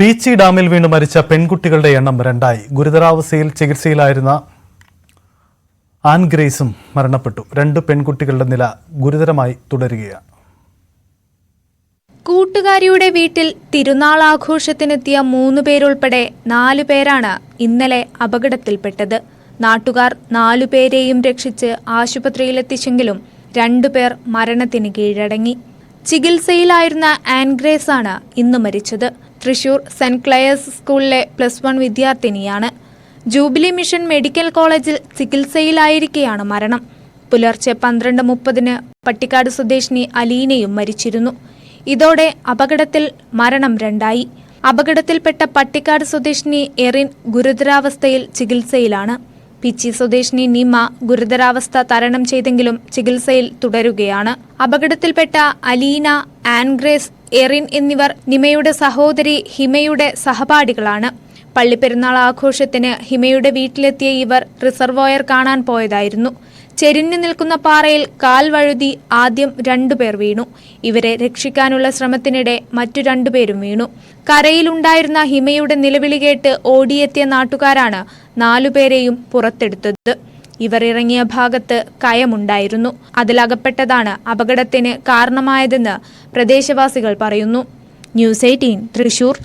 പീച്ചി ഡാമിൽ വീണ് മരിച്ച പെൺകുട്ടികളുടെ എണ്ണം രണ്ടായി. ഗുരുതരാവസ്ഥയിൽ ചികിത്സയിലായിരുന്ന ആൻ ഗ്രേസും മരണപ്പെട്ടു. രണ്ട് പെൺകുട്ടികളുടെ നില ഗുരുതരമായി തുടരുകയാണ്. കൂട്ടുകാരിയുടെ വീട്ടിൽ തിരുനാൾ ആഘോഷത്തിനെത്തിയ മൂന്ന് പേരുൾപ്പെടെ നാലു പേരാണ് ഇന്നലെ അപകടത്തിൽപ്പെട്ടത്. നാട്ടുകാർ നാലു പേരെയും രക്ഷിച്ച് ആശുപത്രിയിലെത്തിച്ചെങ്കിലും രണ്ടുപേർ മരണത്തിന് കീഴടങ്ങി. ചികിത്സയിലായിരുന്ന ആൻഗ്രേസ് ആണ് ഇന്ന് മരിച്ചത്. തൃശൂർ സെന്റ് ക്ലയേഴ്സ് സ്കൂളിലെ പ്ലസ് വൺ വിദ്യാർത്ഥിനിയാണ്. ജൂബിലി മിഷൻ മെഡിക്കൽ കോളേജിൽ ചികിത്സയിലായിരിക്കെയാണ് മരണം. പുലർച്ചെ പന്ത്രണ്ട് മുപ്പതിന് പട്ടിക്കാട് സ്വദേശിനി അലീനയും മരിച്ചിരുന്നു. ഇതോടെ അപകടത്തിൽ മരണം രണ്ടായി. അപകടത്തിൽപ്പെട്ട പട്ടിക്കാട് സ്വദേശിനി എറിൻ ഗുരുതരാവസ്ഥയിൽ ചികിത്സയിലാണ്. പിച്ചി സ്വദേശിനി നിമ ഗുരുതരാവസ്ഥ തരണം ചെയ്തെങ്കിലും ചികിത്സയിൽ തുടരുകയാണ്. അപകടത്തിൽപ്പെട്ട അലീന ആൻഗ്രേസ് എറിൻ എന്നിവർ നിമയുടെ സഹോദരി ഹിമയുടെ സഹപാഠികളാണ്. പള്ളിപ്പെരുന്നാൾ ആഘോഷത്തിന് ഹിമയുടെ വീട്ടിലെത്തിയ ഇവർ റിസർവോയർ കാണാൻ പോയതായിരുന്നു. ചെരിഞ്ഞു നിൽക്കുന്ന പാറയിൽ കാൽ വഴുതി ആദ്യം രണ്ടുപേർ വീണു. ഇവരെ രക്ഷിക്കാനുള്ള ശ്രമത്തിനിടെ മറ്റു രണ്ടുപേരും വീണു. കരയിലുണ്ടായിരുന്ന ഹിമയുടെ നിലവിളി കേട്ട് ഓടിയെത്തിയ നാട്ടുകാരാണ് നാലുപേരെയും പുറത്തെടുത്തത്. ഇവർ ഇറങ്ങിയ ഭാഗത്ത് കയമുണ്ടായിരുന്നു. അതിലകപ്പെട്ടതാണ് അപകടത്തിന് കാരണമായതെന്ന് പ്രദേശവാസികൾ പറയുന്നു. News Eighteen Thrissur.